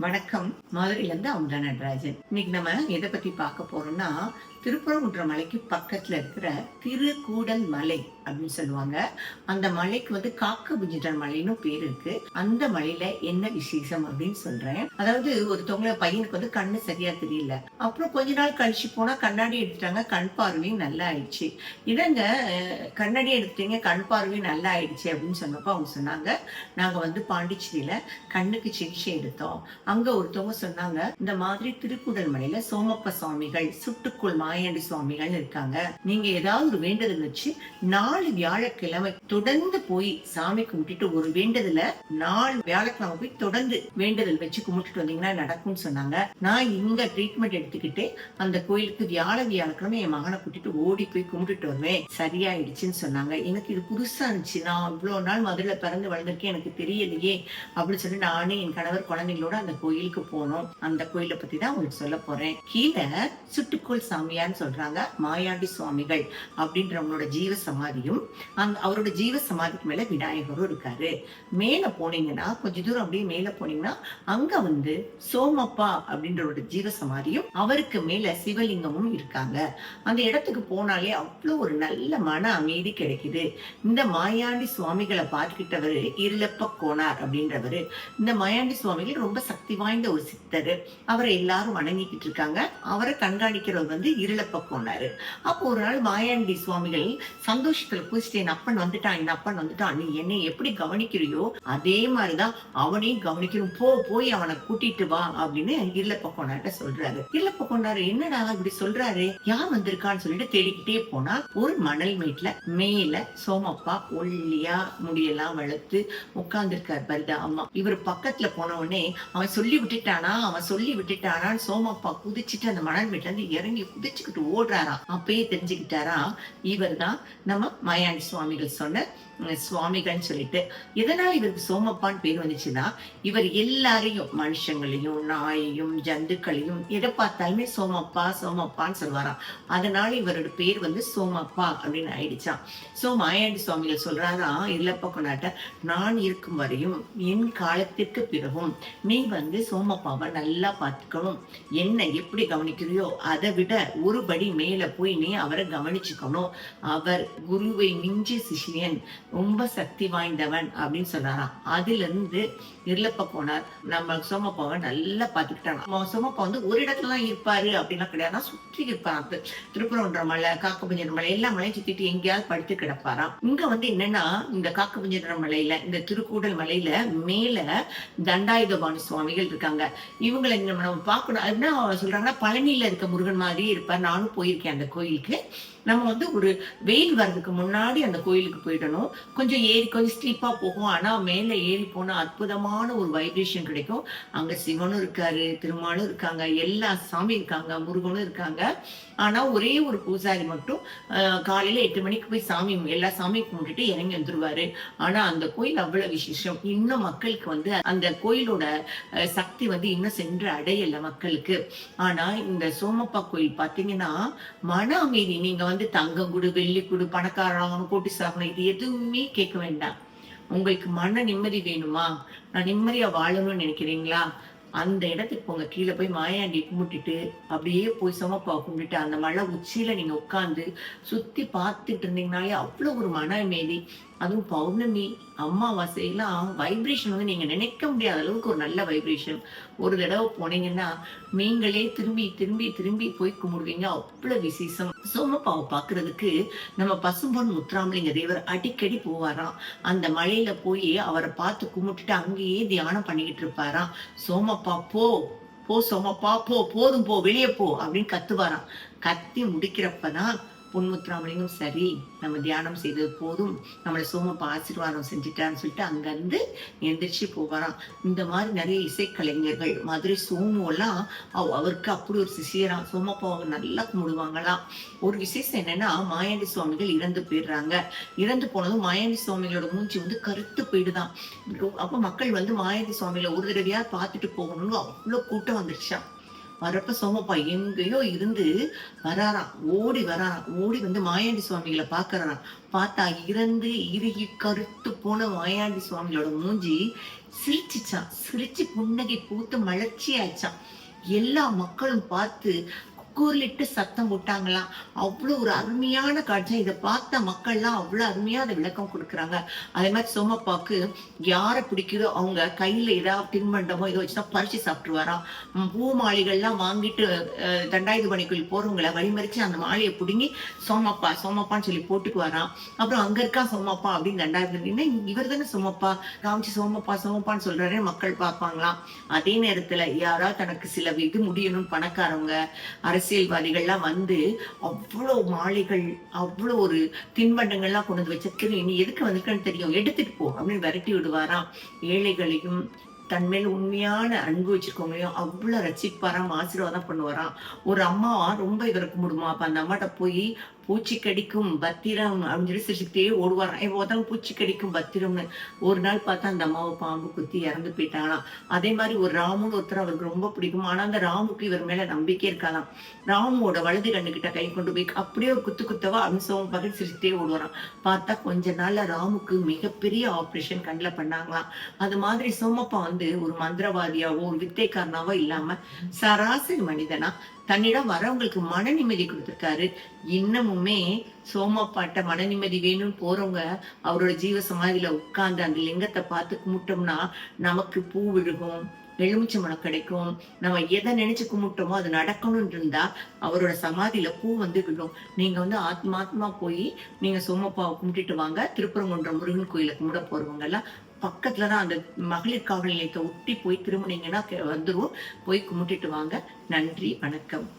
வணக்கம். மதுரையிலிருந்து அமுதா நடராஜன்? இன்னைக்கு நம்ம எதை பத்தி பார்க்க போறோம்னா திருப்பரங்குன்ற மலைக்கு பக்கத்துல இருக்கிற திருக்கூடல் மலை. அப்படின்னு சொல்லுவாங்க. அந்த மலைக்கு வந்து காக்க புஜிதர் மலைன்னு பேர் இருக்கு. அந்த மலையில என்ன விசேஷம் அப்படின்னு சொல்றேன். அதாவது ஒருத்தவங்கள பையனுக்கு வந்து கண்ணு சரியா தெரியல. அப்புறம் கொஞ்ச நாள் கழிச்சு போனா கண்ணாடி எடுத்துட்டாங்க. கண் பார்வையும் நல்லா ஆயிடுச்சு. இடங்க கண்ணாடி எடுத்துட்டீங்க கண் பார்வையும் நல்லா ஆயிடுச்சு அப்படின்னு சொன்னப்போ அவங்க சொன்னாங்க. நாங்க வந்து பாண்டிச்சேரியில கண்ணுக்கு சிகிச்சை எடுத்தோம். அங்க ஒருத்தவங்க சொன்னாங்க இந்த மாதிரி திருக்குடல் மலையில சோமப்ப சுவாமிகள் சுட்டுக்குள் மாயாண்டி சுவாமிகள் இருக்காங்க. நீங்க ஏதாவது ஒரு வேண்டுதல் வச்சு நாலு வியாழக்கிழமை தொடர்ந்து போய் சாமி கும்பிட்டுட்டு ஒரு வேண்டுதல நாலு வியாழக்கிழமை போய் தொடர்ந்து வேண்டுதல் வச்சு கும்பிட்டுட்டு வந்தீங்கன்னா நடக்கும்னு சொன்னாங்க. நான் இங்க ட்ரீட்மெண்ட் எடுத்துக்கிட்டு அந்த கோயிலுக்கு வியாழ வியாழக்கிழமை என் மகனை கூட்டிட்டு ஓடி போய் கும்பிட்டுட்டு வருவேன். சரியாயிடுச்சுன்னு சொன்னாங்க. எனக்கு இது புதுசா இருந்துச்சு. நான் இவ்வளவு நாள் மதுரையில பிறந்து வளர்ந்துருக்கேன். எனக்கு தெரியலையே அப்படின்னு சொல்லி நானே என் கணவர் குழந்தைங்களோட அந்த கோயிலுக்கு போனோம். அந்த கோயிலை பத்தி தான் உங்களுக்கு சொல்ல போறேன். கீழே சுட்டுக்கோள் சாமியான்னு சொல்றாங்க. மாயாண்டி சுவாமிகள் அப்படின்றவங்களோட ஜீவ சமாதியும் அங்க அவரோட ஜீவ சமாதிக்கு மேல விநாயகரும் இருக்காரு. மேல போனீங்கன்னா கொஞ்ச தூரம் அப்படியே மேல போனீங்கன்னா அங்க வந்து சோமப்பா அப்படின்றவரோட ஜீவ சமாதியும் அவருக்கு மேல சிவலிங்கமும் இருக்காங்க. அந்த இடத்துக்கு போனாலே அவ்வளவு ஒரு நல்ல மன அமைதி கிடைக்குது. இந்த மாயாண்டி சுவாமிகளை பார்த்துக்கிட்டவர் இருளப்ப கோனார் அப்படின்றவரு. இந்த மாயாண்டி சுவாமிகள் ரொம்ப சக்தி வாய்ந்த ஒரு சித்தர். அவரை எல்லாரும் வணங்கிக்கிட்டு இருக்காங்க. அவரை கண்காணிக்கிறவர் வந்து இருளப்ப கோனாரு. அப்போ ஒரு நாள் மாயாண்டி சுவாமிகள் சந்தோஷத்துல பூசிட்டு என் அப்பன் வந்துட்டான் என் அப்பன் வந்துட்டான் நீ என்னை எப்படி கவனிக்கிறியோ அதே மாதிரிதான் அவனையும் கவனிக்கணும். போ போய் அவனை கூட்டிட்டு வா அப்படின்னு இல்லப்ப கொண்டாட்ட சொல்றாரு. இல்லப்ப கொண்டாரு என்னடா இப்படி சொல்றாரு? யார் வந்திருக்கான்னு சொல்லிட்டு தேடிக்கிட்டே போனா ஒரு மணல் மேட்ல மேல சோமப்பா ஒல்லியா முடியெல்லாம் வளர்த்து உட்கார்ந்துருக்காரு பரிதா அம்மா. இவர் பக்கத்துல போன உடனே அவன் சொல்லி விட்டுட்டானா? அவன் சொல்லி விட்டுட்டானான்னு சோமப்பா குதிச்சுட்டு அந்த மணல் வீட்டுல இருந்து இறங்கி குதிச்சுக்கிட்டு ஓடுறாராம். அப்பயே தெரிஞ்சுக்கிட்டாரா? இவர் தான் நம்ம மாயாண்டி சுவாமிகள் சொன்ன சுவாமிகள்னு சொல்லிட்டு. எதனால் இவருக்கு சோமப்பான்னு பேர் வந்துச்சுன்னா இவர் எல்லாரையும் மனுஷங்களையும் நாயையும் ஜந்துக்களையும் எதை பார்த்தாலுமே சோமப்பா சோமப்பான்னு சொல்லுவாராம் அதனால இவரோட பேர் வந்து சோமப்பா அப்படின்னு ஆயிடுச்சான் சோ மாயாண்டி சுவாமிகள் சொல்றாராம் இல்லப்ப கொண்டாட்ட நான் இருக்கும் வரையும் என் காலத்திற்கு பிறகும் நீ வந்து சோமப்பாவை நல்லா பார்த்துக்கணும். என்ன எப்படி கவனிக்கிறியோ அதை விட ஒரு படி மேல போய் நீ அவரை கவனிச்சுக்கணும். அவர் குரு குருவை மிஞ்சி சிஷியன் ரொம்ப சக்தி வாய்ந்தவன் அப்படின்னு சொன்னாராம். அதுல இருந்து இருளப்ப போனார். நம்ம சோமப்பாவை நல்லா பார்த்துக்கிட்டாங்க சோமப்பா வந்து ஒரு இடத்துல தான் இருப்பாரு அப்படின்லாம் கிடையாது. சுற்றி இருப்பாரு திருப்பரங்குன்ற மலை காக்கபஞ்சர் மலை எல்லா மலையும் சுத்திட்டு எங்கேயாவது படுத்து கிடப்பாராம். இங்க வந்து என்னன்னா இந்த காக்கபஞ்சர் மலையில இந்த திருக்கூடல் மலையில மேல தண்டாயுதபாணி சுவாமிகள் இருக்காங்க. இவங்களை நம்ம நம்ம பார்க்கணும். என்ன சொல்றாங்கன்னா பழனியில இருக்க முருகன் மாதிரி இருப்பார். நானும் போயிருக்கேன் அந்த கோயிலுக்கு. நம்ம வந்து ஒரு வெயில் வர்றதுக்கு முன்னாடி அந்த கோயிலுக்கு போயிடணும். கொஞ்சம் ஏறி கொஞ்சம் ஸ்டீப்பா போகும். ஆனா மேல ஏறி போனா அற்புதமான ஒரு வைப்ரேஷன் கிடைக்கும். அங்க சிவனும் இருக்காரு திருமாலும் இருக்காங்க எல்லா சாமி இருக்காங்க முருகனும் இருக்காங்க. ஆனா ஒரே ஒரு பூசாரி மட்டும் காலையில எட்டு மணிக்கு போய் சாமி எல்லா சாமியும் கும்பிட்டுட்டு இறங்கி வந்துருவாரு. ஆனா அந்த கோயில் அவ்வளவு விசேஷம். இன்னும் மக்களுக்கு வந்து அந்த கோயிலோட சக்தி வந்து இன்னும் சென்று அடையல மக்களுக்கு. ஆனா இந்த சோமப்பா கோயில் பாத்தீங்கன்னா மன அமைதி. நீங்க வந்து தங்கம் குடு வெள்ளி குடு பணக்கார ஆகணும் கூட்டி சாகணும் இது எதுவுமே கேட்க வேண்டாம். உங்களுக்கு மன நிம்மதி வேணுமா? நான் நிம்மதியா வாழணும்னு நினைக்கிறீங்களா? அந்த இடத்துக்கு போங்க. கீழே போய் மாயாண்டி கும்பிட்டுட்டு அப்படியே போய் சமப்பா கும்பிட்டுட்டு அந்த மலை உச்சியில நீங்க உட்காந்து சுத்தி பார்த்துட்டு இருந்தீங்கனாலே அவ்வளவு ஒரு மன அமைதி. அதுவும் பௌர்ணமி அமாவாசை எல்லாம் வைப்ரேஷன் வந்து நீங்க நினைக்க முடியாத அளவுக்கு ஒரு நல்ல வைப்ரேஷன் ஒரு தடவை போனீங்கன்னா நீங்களே திரும்பி திரும்பி திரும்பி போய் கும்பிடுவீங்க. அவ்வளவு விசேஷம். சோமப்பாவை பாக்குறதுக்கு நம்ம பசும்பொன் முத்துராமலிங்க தேவர் அடிக்கடி போவாராம். அந்த மழையில போய் அவரை பார்த்து கும்பிட்டுட்டு அங்கேயே தியானம் பண்ணிக்கிட்டு இருப்பாராம். சோமப்பா போ போ சோமப்பா போ போதும் போ வெளியே போ அப்படின்னு கத்துவாராம். கத்தி முடிக்கிறப்பதான் பொன்முத்துராமலிங்கம் சரி நம்ம தியானம் செய்தது போதும். நம்மளை சோமப்ப ஆசீர்வாதம் செஞ்சுட்டான்னு சொல்லிட்டு அங்கேருந்து எந்திரிச்சு போவாராம். இந்த மாதிரி நிறைய இசைக்கலைஞர்கள் மதுரை சோமு எல்லாம் அவருக்கு அப்படி ஒரு சிஷியராம் சோமப்பா அவங்க நல்லா கும்பிடுவாங்களாம் ஒரு விசேஷம் என்னன்னா மாயாண்டி சுவாமிகள் இறந்து போயிடுறாங்க. இறந்து போனதும் மாயாண்டி சுவாமிகளோட மூஞ்சி வந்து கருத்து போயிடுதான். அப்போ மக்கள் வந்து மாயாண்டி சுவாமிகளை ஒரு தடவையா பார்த்துட்டு போகணும்னு அவ்வளவு கூட்டம் வந்துருச்சாம். வரப்ப சோமப்பா எங்கேயோ இருந்து வராராம் ஓடி வராராம் ஓடி வந்து மாயாண்டி சுவாமிகளை பாக்குறாராம் பார்த்தா இறந்து இறுகி கருத்து போன மாயாண்டி சுவாமிகளோட மூஞ்சி சிரிச்சுச்சான் சிரிச்சு புன்னகை பூத்து மலர்ச்சி ஆச்சான் எல்லா மக்களும் பார்த்து கூர்லிட்டு சத்தம் விட்டாங்களாம் அவ்வளவு ஒரு அருமையான காட்சி. இதை பார்த்த மக்கள்லாம் அவ்வளவு அருமையாக அதை விளக்கம் கொடுக்குறாங்க. அதே மாதிரி சோமப்பாக்கு யாரை பிடிக்குதோ அவங்க கையில ஏதாவது தின்பண்டமோ ஏதோ வச்சுதான் பறிச்சு சாப்பிட்டுருவாராம். பூ மாளிகள்லாம் வாங்கிட்டு அஹ், கோயில் போறவங்களை வழிமறிச்சு அந்த மாலையை பிடுங்கி சோமப்பா சோமப்பான்னு சொல்லி போட்டுக்குவாராம். அப்புறம் அங்க இருக்கா சோமப்பா அப்படின்னு தண்டாயுத இவர் தானே சோமப்பா. காமிச்சு சோமப்பா சோமப்பான்னு சொல்றாரு மக்கள் பார்ப்பாங்களாம். அதே நேரத்துல யாராவது தனக்கு சில இது முடியணும்னு பணக்காரவங்க அரசியல்வாதிகள்லாம் வந்து அவ்வளவு மாலைகள் அவ்வளோ ஒரு தின்பண்டங்கள்லாம் கொண்டு வந்து வச்சிருக்கிறேன் நீ எதுக்கு வந்திருக்கன்னு தெரியும். எடுத்துட்டு போ அப்படின்னு விரட்டி விடுவாராம் ஏழைகளையும் தன்மேல் உண்மையான அன்பு வச்சிருக்கவங்களையும் அவ்வளவு ரசிப்பாராம் ஆசீர்வாதம் பண்ணுவாராம். ஒரு அம்மா ரொம்ப இவரை கும்பிடுமா? அப்போ அந்த அம்மாட்ட போய் பூச்சி கடிக்கும் பத்திரம் அப்படின்னு சொல்லி சிரிச்சுக்கிட்டே ஓடுவாராம். என் பூச்சி கடிக்கும் பத்திரம்னு. ஒரு நாள் பார்த்தா அந்த அம்மாவை பாம்பு குத்தி இறந்து போயிட்டாங்களாம். அதே மாதிரி ஒரு ராமுன்னு ஒருத்தர் அவருக்கு ரொம்ப பிடிக்கும். ஆனா அந்த ராமுக்கு இவர் மேல நம்பிக்கை இருக்கலாம் ராமுவோட வலது கண்ணுகிட்ட கை கொண்டு போய் அப்படியே ஒரு குத்து குத்தவா அம்சம் பகல் சிரிச்சுட்டே ஓடுவாராம். பார்த்தா கொஞ்ச நாள்ல ராமுக்கு மிகப்பெரிய ஆபரேஷன் கண்ணில் பண்ணாங்களாம். அது மாதிரி சோமப்பா வந்து ஒரு மந்திரவாதியாவோ ஒரு வித்தைக்காரனாவோ இல்லாம சராசரி மனிதனா தன்னிடம் வரவங்களுக்கு மன நிம்மதி கொடுத்திருக்காரு. இன்னமுமே சோமப்பாட்ட மன நிம்மதி வேணும்னு போறவங்க அவரோட ஜீவ சமாதியில உட்கார்ந்து அந்த லிங்கத்தை பார்த்து கும்பிட்டோம்னா நமக்கு பூ விழுகும் எலுமிச்சம்பழம் கிடைக்கும். நம்ம எதை நினைச்சு கும்பிட்டோமோ அது நடக்கணும்னு இருந்தா அவரோட சமாதியில பூ வந்து விழும். நீங்க வந்து ஆத்மாத்மா போய் நீங்க சோமப்பாவை கும்பிட்டுட்டு வாங்க. திருப்பரங்குன்றம் முருகன் கோயில கும்பிட போறவங்க எல்லாம் பக்கத்துல தான் அந்த மகளிர் காவல் நிலையத்தை ஒட்டி போய் திரும்பினீங்கன்னா கே- போய் கும்பிட்டுட்டு வாங்க. நன்றி வணக்கம்.